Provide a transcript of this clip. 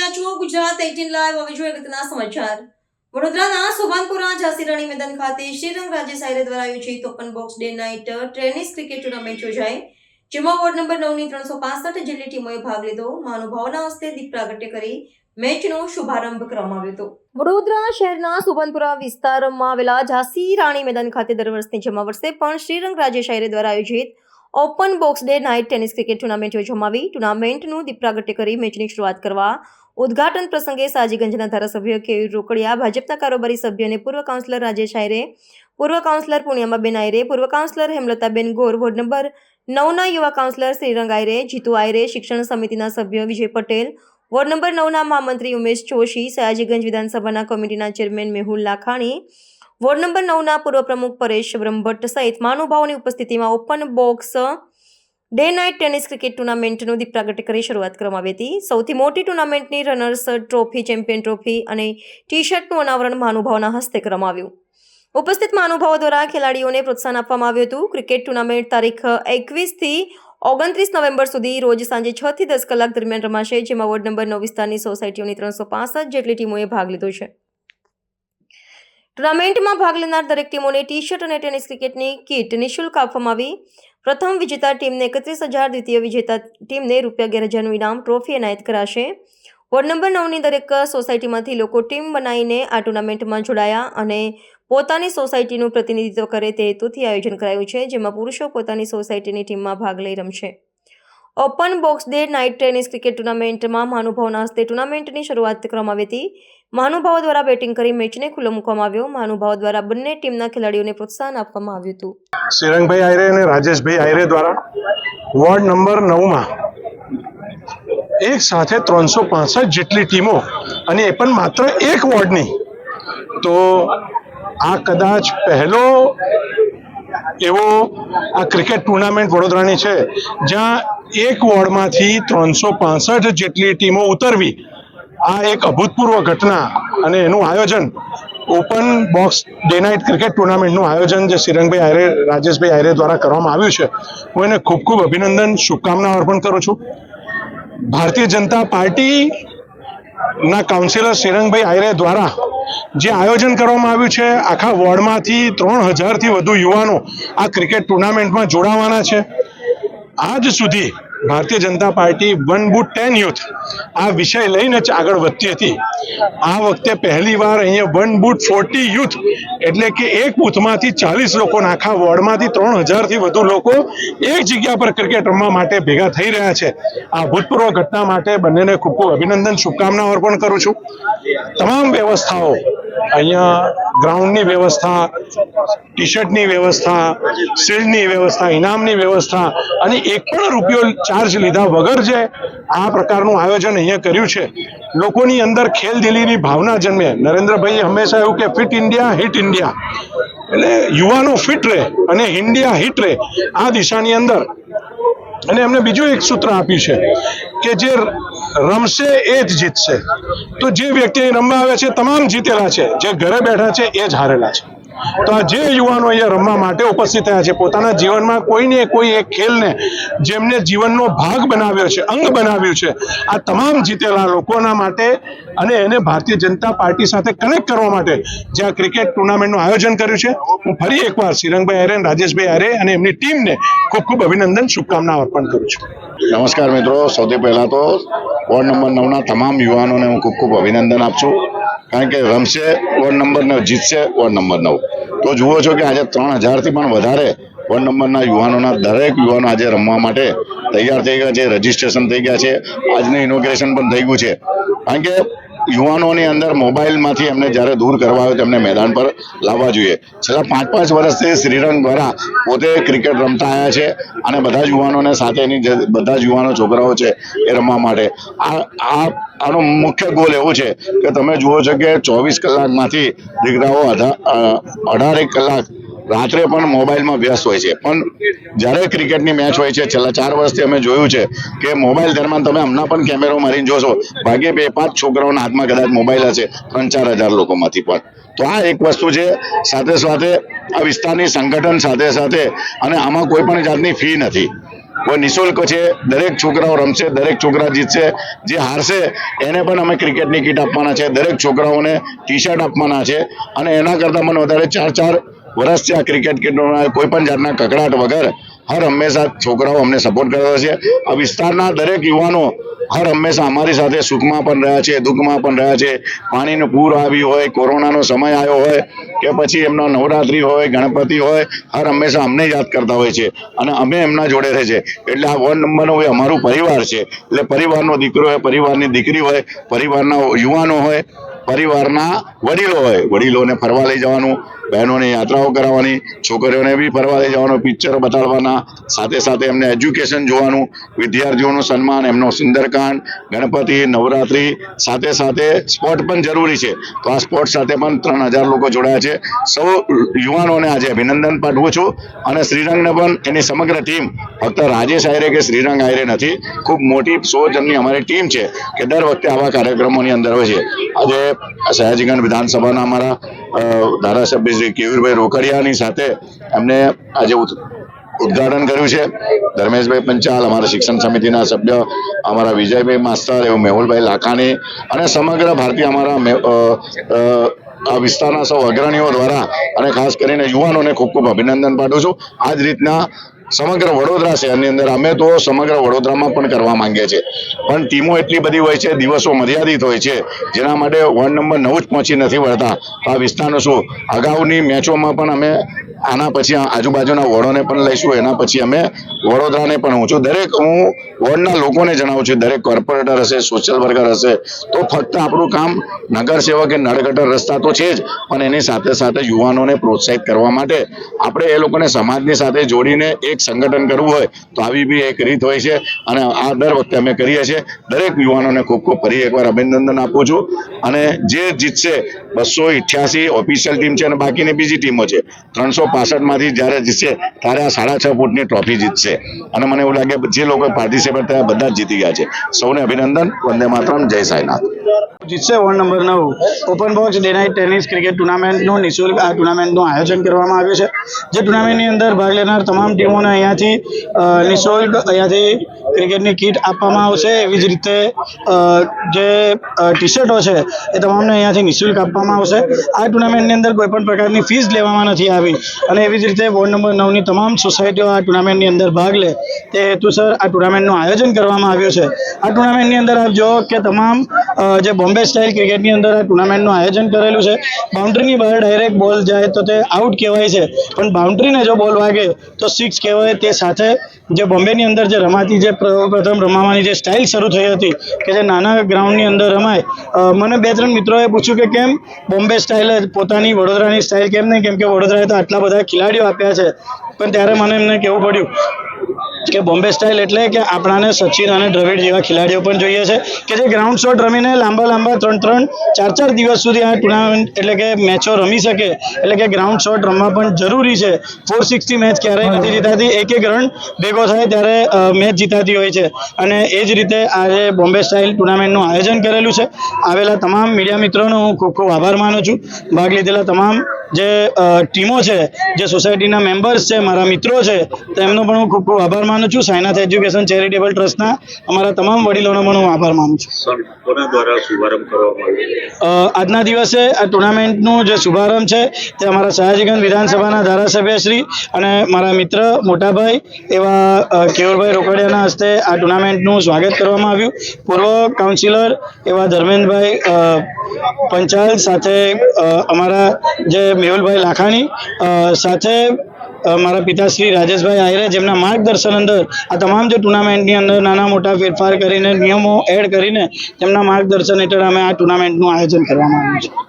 રહ્યા છો Gujarat eighteen live, હવે જોઈએ અગત્યના સમાચાર. વડોદરાના સુભાનપુરા ઝાંસી મેદાન ખાતે શ્રીરંગ રાજ્ય આયરે દ્વારા આયોજિત open box day night tennis cricket tournament યોજાઈ. જેમાં વોર્ડ નંબર નવની ત્રણસો પાસઠ જેટલી ટીમોએ ભાગ લીધો. મહાનુભાવના હસ્તે દીપ પ્રાગટ્ય કરી વડોદરા શહેરના સુભનપુરા વિસ્તારમાં આવેલા ઝાંસી રાણી મેદાન ખાતે દર વર્ષની જમા વર્ષે પણ શ્રીરંગ રાજ્ય શાયરે દ્વારા આયોજિત open box day night tennis cricket tournament યોજવામાં આવી. ટુર્નામેન્ટનું દીપ પ્રાગટ્ય કરી મેચની શરૂઆત કરવા ઉદ્ઘાટન પ્રસંગે સાજીગંજના ધારાસભ્ય કેયુર રોકડિયા, ભાજપના કારોબારી સભ્ય અને પૂર્વ કાઉન્સિલર રાજેશ આયરે, પૂર્વ કાઉન્સિલર પૂર્ણિમાબેન આયરે, પૂર્વ councillor Hemlataben Gor, ward number નવના યુવા કાઉન્સિલર શ્રીરંગ આયરે, જીતુ આયરે, શિક્ષણ સમિતિના સભ્ય વિજય પટેલ, વોર્ડ નંબર નવના મહામંત્રી ઉમેશ જોશી, સયાજીગંજ વિધાનસભાના કમિટીના chairman Mehul Lakhani, ward number નવના પૂર્વ પ્રમુખ પરેશ બ્રહ્મભટ્ટ સહિત મહાનુભાવોની ઉપસ્થિતિમાં open box day night tennis cricket ટુર્નામેન્ટનું દીપ કરી શરૂઆત કરવામાં આવી હતી. સૌથી મોટી ટુર્નામેન્ટની રનર્સ ટ્રોફી ચેમ્પિયન ટ્રોફી અને ટી શર્ટનું અનાવરણ મહાનુભાવના હસ્તે કરવામાં આવ્યું. ઉપસ્થિત મહાનુભાવો દ્વારા ખેલાડીઓને પ્રોત્સાહન આપવામાં આવ્યું હતું. ક્રિકેટ ટુર્નામેન્ટ તારીખ એકવીસથી ઓગણત્રીસ નવેમ્બર સુધી રોજ સાંજે છ થી દસ કલાક દરમિયાન રમાશે, જેમાં વોર્ડ નંબર નવ વિસ્તારની સોસાયટીઓની ત્રણસો પાસઠ જેટલી ટીમોએ ભાગ લીધો છે. ટુર્નામેન્ટમાં ભાગ લેનાર દરેક ટીમોને ટી શર્ટ અને ટેનિસ ક્રિકેટની કીટ નિઃશુલ્ક આપવામાં આવી. પ્રથમ વિજેતા ટીમને એકત્રીસ હજાર, દ્વિતીય વિજેતા ટીમને રૂપિયા અગિયાર હજારનું ઇનામ, ટ્રોફી એનાયત કરાશે. વોર્ડ નંબર નવની દરેક સોસાયટીમાંથી લોકો ટીમ બનાવીને આ ટુર્નામેન્ટમાં જોડાયા અને પોતાની સોસાયટીનું પ્રતિનિધિત્વ કરે તે હેતુથી આયોજન કરાયું છે, જેમાં પુરુષો પોતાની સોસાયટીની ટીમમાં ભાગ લઈ રમશે. Open box day night tennis cricket ટુર્નામેન્ટમાં મહાનુભાવના હસ્તે ટુર્નામેન્ટની શરૂઆત કરવામાં આવી હતી. મહાનુભાવો દ્વારા બેટિંગ કરી મેચને ખુલ્લો મૂકવામાં આવ્યો. મહાનુભાવો દ્વારા બંને ટીમના ખેલાડીઓને પ્રોત્સાહન આપવામાં આવ્યું હતું. શ્રીરંગભાઈ આયરે અને રાજેશભાઈ આયરે દ્વારા વોર્ડ નંબર નવમાં એક સાથે ત્રણસો પાસઠ જેટલી ટીમો અને એ પણ માત્ર એક વોર્ડની. તો આ કદાચ પહેલો એવો આ ક્રિકેટ ટુર્નામેન્ટ વડોદરાની છે, જ્યાં એક વોર્ડમાંથી ત્રણસો પાસઠ જેટલી ટીમો ઉતરવી આ એક અભૂતપૂર્વ ઘટના અને એનું આયોજન open box day night cricket ટુર્નામેન્ટનું આયોજન જે શ્રીરંગભાઈ આયરે, રાજેશભાઈ આયરે દ્વારા કરવામાં આવ્યું છે, હું એને ખૂબ ખૂબ અભિનંદન, શુભકામના અર્પણ કરું છું. ભારતીય જનતા પાર્ટી ના કાઉન્સિલર શ્રીરંગભાઈ આયરે દ્વારા જે આયોજન કરવામાં આવ્યું છે, આખા વોર્ડમાંથી ત્રણ હજારથી વધુ યુવાનો આ ક્રિકેટ ટુર્નામેન્ટમાં જોડાવાના છે. આજ સુધી Bharatiya Janata party one booth ten youth આ વિષય લઈને જ આગળ વધતી હતી. આ વખતે પહેલી વાર અહીંયા વન બુટ ફોર્ટી યુથ એટલે કે એક બૂથમાંથી ચાલીસ લોકો આખા વોર્ડમાંથી ત્રણ હજારથી વધુ લોકો એક જગ્યા પર ક્રિકેટ રમવા માટે ભેગા થઈ રહ્યા છે. આ ભૂતપૂર્વ ઘટના માટે બંનેને ખૂબ ખૂબ અભિનંદન શુભકામનાઓ અર્પણ કરું છું. તમામ વ્યવસ્થાઓ અહીંયા ગ્રાઉન્ડની વ્યવસ્થા ટી શર્ટની વ્યવસ્થા શિલ્ડની વ્યવસ્થા, ઇનામની વ્યવસ્થા અને એક પણ રૂપિયો ચાર્જ લીધા વગર જે આ પ્રકારનું આયોજન અહીંયા કર્યું છે. લોકોની અંદર ખેલદિલીની ભાવના જન્મે. નરેન્દ્રભાઈએ હંમેશા એવું કે ફિટ ઇન્ડિયા હિટ ઇન્ડિયા એટલે યુવાનો ફિટ રહે અને ઇન્ડિયા હિટ રહે આ દિશાની અંદર. અને એમને બીજું એક સૂત્ર આપ્યું છે કે જે રમશે એ જ જીતશે. તો જે વ્યક્તિ રમવા આવે છે, તમામ જીતેલા છે. જે ઘરે બેઠા છે, એ જ હારેલા છે. તો આ જે યુવાનો અહીંયા રમવા માટે ઉપસ્થિત થયા છે, પોતાના જીવનમાં કોઈને કોઈ એક ખેલને જેમને જીવનનો ભાગ બનાવ્યો છે, અંગ બનાવ્યું છે, આ તમામ જીતેલા લોકોના માટે અને એને ભારતીય જનતા પાર્ટી સાથે કનેક્ટ કરવા માટે જે આ ક્રિકેટ ટુર્નામેન્ટનું આયોજન કર્યું છે, હું ફરી એકવાર શ્રીરંગભાઈ આરે રાજેશભાઈ આરે અને એમની ટીમને ખૂબ ખૂબ અભિનંદન, શુભકામના અર્પણ કરું છું. નમસ્કાર મિત્રો, સૌથી પહેલાં તો વોર્ડ નંબર નવના તમામ યુવાનોને હું ખૂબ ખૂબ અભિનંદન આપું છું. કારણ કે રમશે વોર્ડ નંબર નવ જીતશે વોર્ડ નંબર નવ તો જુઓ છો કે આજે ત્રણ હજારથી પણ વધારે વોર્ડ નંબરના યુવાનોના દરેક યુવાનો આજે રમવા માટે તૈયાર થઈ ગયા છે રજીસ્ટ્રેશન થઈ ગયા છે. આજનું ઇનોગ્રેશન પણ થઈ ગયું છે. કારણ કે યુવાનોની અંદર મોબાઈલમાંથી એમને જ્યારે દૂર કરવા આવે તેમને મેદાન પર લાવવા જોઈએ. છેલ્લા પાંચ પાંચ વર્ષથી શ્રીરંગ દ્વારા પોતે ક્રિકેટ રમતા આવ્યા છે અને બધા જ યુવાનોને સાથેની જે બધા જ યુવાનો છોકરાઓ છે એ રમવા માટે. આ આ, આનો મુખ્ય ગોલ એવો છે કે તમે જુઓ છો કે ચોવીસ કલાકમાંથી દીકરાઓ અઢારેક કલાક રાત્રે પણ મોબાઈલમાં વ્યસ્ત હોય છે. પણ જ્યારે ક્રિકેટની મેચ હોય છે, છેલ્લા ચાર વર્ષથી અમે જોયું છે કે મોબાઈલ દરમિયાન તમે હમણાં પણ કેમેરો મારીને જોશો ભાગે બે, પાંચ છોકરાઓના હાથમાં કદાચ મોબાઈલ હશે, ત્રણ, ચાર હજાર લોકોમાંથી પણ. તો આ એક વસ્તુ છે, સાથે સાથે આ વિસ્તારની સંગઠન સાથે સાથે અને આમાં કોઈ પણ જાતની ફી નથી. કોઈ નિઃશુલ્ક છે, દરેક છોકરાઓ રમશે, દરેક છોકરા જીતશે, જે હારશે, એને પણ અમે ક્રિકેટની કીટ આપવાના છે. દરેક છોકરાઓને ટી શર્ટ આપવાના છે અને એના કરતાં મને વધારે ચાર ચાર વર્ષથી આ ક્રિકેટ કીટોના કોઈ પણ જાતના કકડાટ વગર હર હંમેશા છોકરાઓ અમને સપોર્ટ કરતા છે. આ વિસ્તારના દરેક યુવાનો હર હંમેશા અમારી સાથે સુખમાં પણ રહ્યા છે, દુઃખમાં પણ રહ્યા છે. પાણીનું પૂર આવ્યું હોય, કોરોનાનો સમય આવ્યો હોય, કે પછી એમનો નવરાત્રી હોય, ગણપતિ હોય, હર હંમેશા અમને યાદ કરતા હોય છે. અને અમે એમના જોડે રહે છે. એટલે આ વોર્ડ નંબરનો એ અમારું પરિવાર છે. એટલે પરિવારનો દીકરો હોય, પરિવારની દીકરી હોય, પરિવારના યુવાનો હોય પરિવારના વડીલો હોય. વડીલોને ફરવા લઈ જવાનું, બહેનોને યાત્રાઓ કરાવવાની, છોકરીઓને બી ફરવા લઈ જવાનું, પિક્ચરો બતાડવાના, સાથે સાથે એમને એજ્યુકેશન જોવાનું, વિદ્યાર્થીઓનું સન્માન, એમનો સુંદરકાંડ, ગણપતિ, નવરાત્રિ, સાથે સાથે સ્પોર્ટ પણ જરૂરી છે. તો આ સ્પોર્ટ સાથે પણ ત્રણ હજાર લોકો જોડાયા છે. સૌ યુવાનોને આજે અભિનંદન પાઠવું છું અને શ્રીરંગને પણ એની સમગ્ર ટીમ, ફક્ત રાજેશ આયરે કે શ્રીરંગ આયરે નથી, ખૂબ મોટી સો જણની અમારી ટીમ છે કે દર વખતે આવા કાર્યક્રમોની અંદર હોય છે. આજે સયાજીગંજ વિધાનસભાના અમારા ધારાસભ્ય શ્રી કેવીરભાઈ રોકડિયાની સાથે એમને આજે ઉદ- ઉદ્ઘાટન કર્યું છે. ધર્મેશભાઈ પંચાલ અમારા શિક્ષણ સમિતિના સભ્ય, અમારા વિજયભાઈ માસ્તર, એવું મેહુલભાઈ લાખાણી અને સમગ્ર ભારતીય અમારા આ વિસ્તારના સૌ અગ્રણીઓ દ્વારા અને ખાસ કરીને યુવાનોને ખૂબ ખૂબ અભિનંદન પાઠવું છું. આ જ રીતના સમગ્ર વડોદરા શહેરની અંદર અમે તો સમગ્ર વડોદરામાં પણ કરવા માંગીએ છીએ. પણ ટીમો એટલી બધી હોય છે, દિવસો મર્યાદિત હોય છે, જેના માટે વોર્ડ નંબર નવ જ પહોંચી નથી વળતા. આ વિસ્તારનું શું? અગાઉની મેચોમાં પણ અમે આના પછી આજુબાજુના વોર્ડોને પણ લઈશું, એના પછી અમે વડોદરાને પણ હું છું. દરેક હું વોર્ડના લોકોને જણાવું છું, દરેક કોર્પોરેટર હશે સોશિયલ વર્કર હશે, તો ફક્ત આપણું કામ નગર કે નળગટર રસ્તા તો છે જ, પણ એની સાથે સાથે યુવાનોને પ્રોત્સાહિત કરવા માટે આપણે એ લોકોને સમાજની સાથે જોડીને એક સંગઠન કરવું હોય, તો આવી બી એક રીત હોય છે. અને આ દર વખતે અમે કરીએ છીએ. દરેક યુવાનોને ખૂબ ખૂબ ફરી એકવાર અભિનંદન આપું છું. અને જે જીતશે, બસો ઇઠ્યાસી ઓફિશિયલ ટીમ છે અને બાકીની બીજી ટીમો છે. ત્રણસો માંથી જ્યારે જીતશે, ત્યારે આ સાડા છ ફૂટની ટ્રોફી જીતશે. અને મને એવું લાગે જે લોકો પાર્ટિસિપેટ થયા, બધા જ જીતી ગયા છે. સૌને અભિનંદન, વંદે માતરમ, જય સાંઈનાથ. જીતશે વોર્ડ નંબર નવ. Open box day night tennis cricket ટુર્નામેન્ટનું નિઃશુલ્ક આ ટુર્નામેન્ટનું આયોજન કરવામાં આવ્યું છે. જે ટુર્નામેન્ટની અંદર ભાગ લેનાર તમામ ટીમોને અહીંયાથી નિઃશુલ્ક અહીંયાથી ક્રિકેટની કીટ આપવામાં આવશે એવી જ રીતે જે ટી શર્ટો છે એ તમામને અહીંયાથી નિઃશુલ્ક આપવામાં આવશે. આ ટુર્નામેન્ટની અંદર કોઈપણ પ્રકારની ફીસ લેવામાં નથી આવી અને એવી જ રીતે વોર્ડ નંબર નવની તમામ સોસાયટીઓ આ ટુર્નામેન્ટની અંદર ભાગ લે. તે હેતુસર આ ટુર્નામેન્ટનું આયોજન કરવામાં આવ્યું છે. આ ટુર્નામેન્ટની અંદર આપ જો કે તમામ જે બોમ્બે સ્ટાઇલ ક્રિકેટની અંદર આ ટુર્નામેન્ટનું આયોજન કરેલું છે. બાઉન્ડ્રીની બહાર ડાયરેક્ટ બોલ જાય તો તે આઉટ કહેવાય છે. પણ બાઉન્ડ્રીને જો બોલ વાગે તો સિક્સ કહેવાય. તે સાથે જે બોમ્બેની અંદર જે રમાતી જે પ્ર- પ્રથમ રમાવાની જે સ્ટાઇલ શરૂ થઈ હતી કે જે નાના ગ્રાઉન્ડની અંદર રમાય મને બે ત્રણ મિત્રોએ પૂછ્યું કે કેમ બોમ્બે સ્ટાઇલ જ પોતાની વડોદરાની સ્ટાઇલ કેમ નહીં? કેમ કે વડોદરાએ તો આટલા બધા ખેલાડીઓ આપ્યા છે. પણ ત્યારે મને એમને કહેવું પડ્યું કે બોમ્બે સ્ટાઇલ એટલે કે આપણાને સચિન અને દ્રવિડ જેવા ખેલાડીઓ પણ જોઈએ છે કે જે ગ્રાઉન્ડ શોટ રમીને લાંબા લાંબા ત્રણ ત્રણ ચાર ચાર દિવસ સુધી આ ટુર્નામેન્ટ એટલે કે મેચો રમી શકે એટલે કે ગ્રાઉન્ડ શોટ રમવા પણ જરૂરી છે. ફોર સિક્સટી મેચ ક્યારેય નથી જીતાતી. એક એક રન ભેગો થાય ત્યારે મેચ જીતાતી હોય છે. અને એ જ રીતે આજે બોમ્બે સ્ટાઇલ ટુર્નામેન્ટનું આયોજન કરેલું છે. આવેલા તમામ મીડિયા મિત્રોનો હું ખૂબ ખૂબ આભાર માનું છું. ભાગ લીધેલા તમામ જે ટીમો છે જે સોસાયટીના મેમ્બર્સ છે મારા મિત્રો છે તેમનો પણ હું ખૂબ ખૂબ આભાર માનું છું. સાયનાથ એજ્યુકેશન ચેરિટેબલ ટ્રસ્ટના અમારા તમામ વડીલોનો પણ હું આભાર માનું છું. આજના દિવસે આ ટુર્નામેન્ટનું જે શુભારંભ છે તે અમારા સયાજીગંજ વિધાનસભાના ધારાસભ્ય શ્રી અને મારા મિત્ર મોટાભાઈ એવા કેવળભાઈ રોકડિયાના હસ્તે આ ટુર્નામેન્ટનું સ્વાગત કરવામાં આવ્યું. પૂર્વ કાઉન્સિલર એવા ધર્મેન્દ્રભાઈ પંચાલ સાથે અમારા જે મેહુલભાઈ લાખાણી સાથે મારા મારા પિતાશ્રી રાજેશભાઈ આયરે, જેમના માર્ગદર્શન અંદર આ તમામ જે ટુર્નામેન્ટની અંદર નાના મોટા ફેરફાર કરીને, નિયમો એડ કરીને, તેમના માર્ગદર્શન હેઠળ અમે આ ટુર્નામેન્ટનું આયોજન કરવામાં આવ્યું છે.